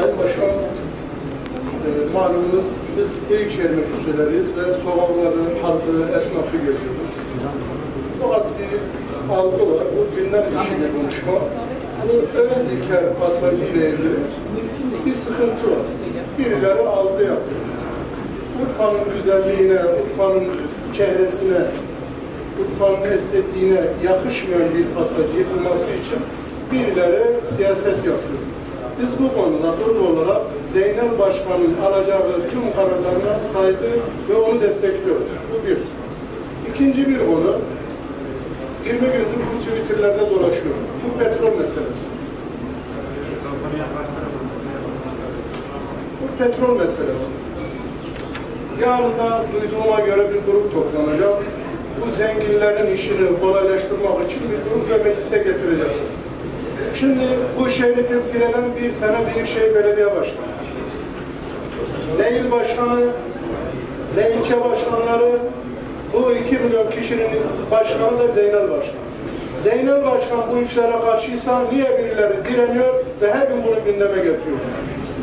Sayın Başkan, e, malumunuz biz Büyükşehir Meclisleriyiz ve sokakları, halkı, esnafı geziyoruz. Fakat bir algı var, bu gündem bir konuşma. Bu Özdiker pasajı ile ilgili bir sıkıntı var. Birileri algı yapıyor. Urfa'nın güzelliğine, Urfa'nın çehresine, Urfa'nın estetiğine yakışmayan bir pasaj yıkılması için birileri siyaset yapıyor. Biz bu konuda grup olarak Zeynel Başkan'ın alacağı tüm kararlarına saygı ve onu destekliyoruz. Bu bir. İkinci bir konu, 20 gündür bu Twitter'larda dolaşıyor. Bu petrol meselesi. Bu petrol meselesi. Yarın da duyduğuma göre bir grup toplanacak. Bu zenginlerin işini kolaylaştırmak için bir grup ve meclise getirecek. Şimdi bu şehri temsil eden bir tane Büyükşehir Belediye Başkanı. Ne il başkanı, ne ilçe başkanları, bu iki milyon kişinin başkanı da Zeynel Başkan. Zeynel Başkan bu işlere karşıysa niye birileri direniyor ve her gün bunu gündeme getiriyor?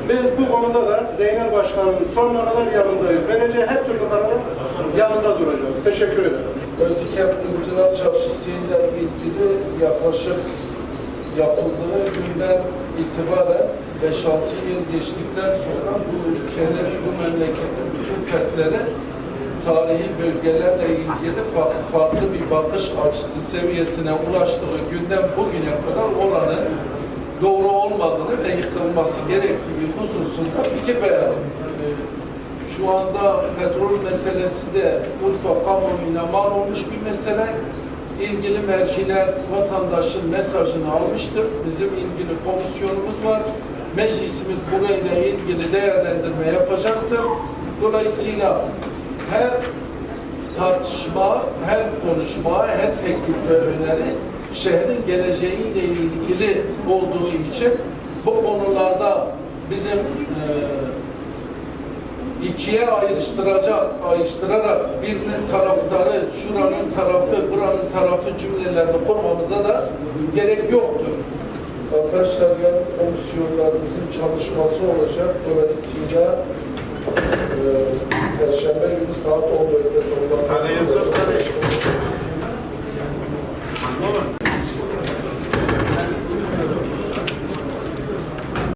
Biz bu konuda da Zeynel Başkan'ın sonuna kadar yanındayız. Vereceği her türlü kararın yanında duracağız. Teşekkür ederim. Özdiken Kuyumcular Çarşısı'yla ilgili yaklaşık yapıldığı günden itibaren 5-6 yıl geçtikten sonra bu ülkenin, bu memleketin bütün fertleri tarihi bölgelerle ilgili farklı, farklı bir bakış açısı seviyesine ulaştığı günden bugüne kadar oranın doğru olmadığını ve yıkılması gerektiği hususunda fikir beyan Şu anda petrol meselesi de Urfa kamuoyuna mal olmuş bir mesele. İlgili merciler vatandaşın mesajını almıştır. Bizim ilgili komisyonumuz var. Meclisimiz burayla ilgili değerlendirme yapacaktır. Dolayısıyla her tartışma, her konuşma, her teklif ve öneri şehrin geleceğiyle ilgili olduğu için bu konularda bizim eee ikiye ayrıştıracak, ayrıştırarak birinin taraftarı, şuranın tarafı, buranın tarafı cümlelerini kurmamıza da gerek yoktur. Arkadaşlar yarın komisyonlarımızın çalışması olacak. Dolayısıyla e,